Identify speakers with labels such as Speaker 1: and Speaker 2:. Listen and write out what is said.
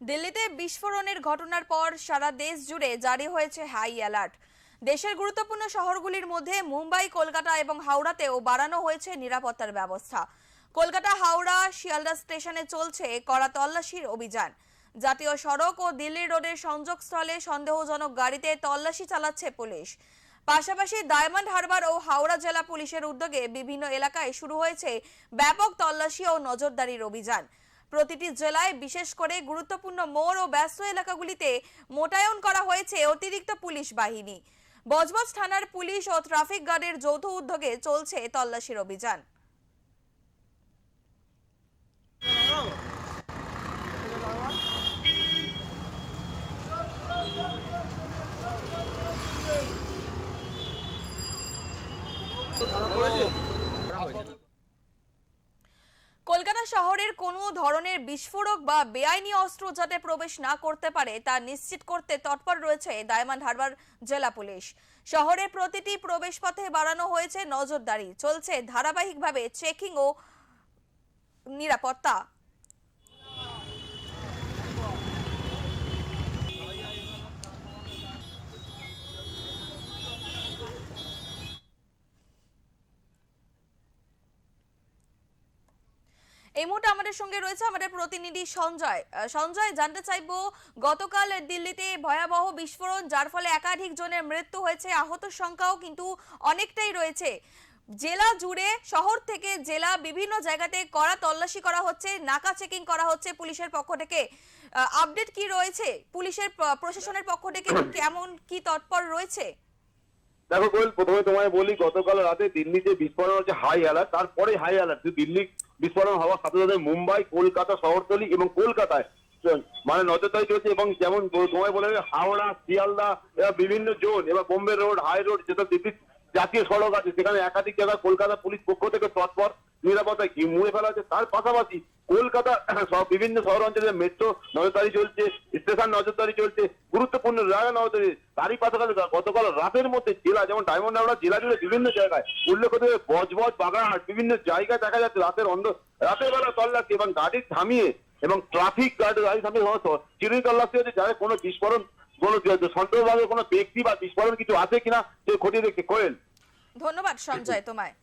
Speaker 1: দিল্লিতে বিস্ফোরণের ঘটনার পর সারা দেশ জুড়ে জারি হয়েছে হাই অ্যালার্ট। দেশের গুরুত্বপূর্ণ শহরগুলির মধ্যে মুম্বাই, কলকাতা এবং হাওড়াতেও বাড়ানো হয়েছে নিরাপত্তার ব্যবস্থা। কলকাতা, হাওড়া, শিয়ালদা স্টেশনে চলছে কড়া তল্লাশির অভিযান। জাতীয় সড়ক ও দিল্লি রোডের সংযোগস্থলে সন্দেহজনক গাড়িতে তল্লাশি চালাচ্ছে পুলিশ। পাশাপাশি ডায়মন্ড হারবার ও হাওড়া জেলা পুলিশের উদ্যোগে বিভিন্ন এলাকায় শুরু হয়েছে ব্যাপক তল্লাশি ও নজরদারির অভিযান। প্রতিটি জেলায় বিশেষ করে গুরুত্বপূর্ণ মোড় ও ব্যস্ত এলাকাগুলিতে মোটায়ন করা হয়েছে অতিরিক্ত পুলিশ বাহিনী। বজবজ থানার পুলিশ ও ট্রাফিক গার্ডের যৌথ উদ্যোগে চলছে তল্লাশির অভিযান। কলকাতা শহরের কোনো ধরনের বিস্ফোরক বা বেআইনি অস্ত্র যাতে প্রবেশ না করতে পারে তা নিশ্চিত করতে তৎপর রয়েছে ডায়মন্ড হারবার জেলা পুলিশ। শহরের প্রতিটি প্রবেশপথে বাড়ানো হয়েছে নজরদারি। চলছে ধারাবাহিকভাবে চেকিং ও নিরাপত্তা। এই মুহূর্তে আমাদের সঙ্গে রয়েছে আমাদের প্রতিনিধি সঞ্জয়। সঞ্জয়, জানতে চাইব গতকাল দিল্লিতে ভয়াবহ বিস্ফোরণ, যার ফলে একাধিক জনের মৃত্যু হয়েছে, আহত সংখ্যাও কিন্তু অনেকটাই রয়েছে। জেলা জুড়ে, শহর থেকে জেলা বিভিন্ন জায়গাতে কড়া তল্লাশি করা হচ্ছে, নাকা চেকিং করা হচ্ছে পুলিশের পক্ষ থেকে। আপডেট কি রয়েছে? পুলিশের প্রশাসনের পক্ষ থেকে কেমন, কি তৎপর রয়েছে?
Speaker 2: দেখো কোয়েল প্রথমে তোমায় বলি, গতকাল রাতে দিল্লিতে বিস্ফোরণ হচ্ছে হাই অ্যালার্ট তারপরে হাই অ্যালার্ট দিল্লি বিস্ফোরণ হওয়ার সাথে সাথে মুম্বাই, কলকাতা, শহরতলি এবং কলকাতায়। মানে নজরদারি চলছে এবং যেমন তোমায় বলে হাওড়া, শিয়ালদা বিভিন্ন জোন, এবার বোম্বে রোড, হাই রোড, যেটা জাতীয় সড়ক আছে, সেখানে একাধিক জায়গায় কলকাতা পুলিশ পক্ষ থেকে তৎপর নিরাপত্তা মুড়ে ফেলা হচ্ছে। তার পাশাপাশি কলকাতা বিভিন্ন শহর অঞ্চলে মেট্রো নজরদারি চলছে। স্টেশন নজরদারি চলছে, গুরুত্বপূর্ণ জায়গা নজরদারি। তারই পাশাপাশি গতকাল রাতের মধ্যে জেলা, যেমন ডায়মন্ড হাওড়া জেলা জুড়ে বিভিন্ন জায়গায় উল্লেখ করতে বজবজ বাগানহাট বিভিন্ন জায়গায় দেখা যাচ্ছে রাতের অন্ধ রাতের বেলা তল্লাশি এবং গাড়ি থামিয়ে এবং ট্রাফিক গার্ড গাড়ি থামিয়ে চিরুই তল্লাশি হচ্ছে। যাদের কোনো বিস্ফোরণ, কোনো সন্দেহভাবে কোনো ব্যক্তি বা বিস্ফোরণ কিছু আছে কিনা, সে খতিয়ে দেখছে কোয়েল
Speaker 1: ধন্যবাদ সঞ্জয় তোমায়।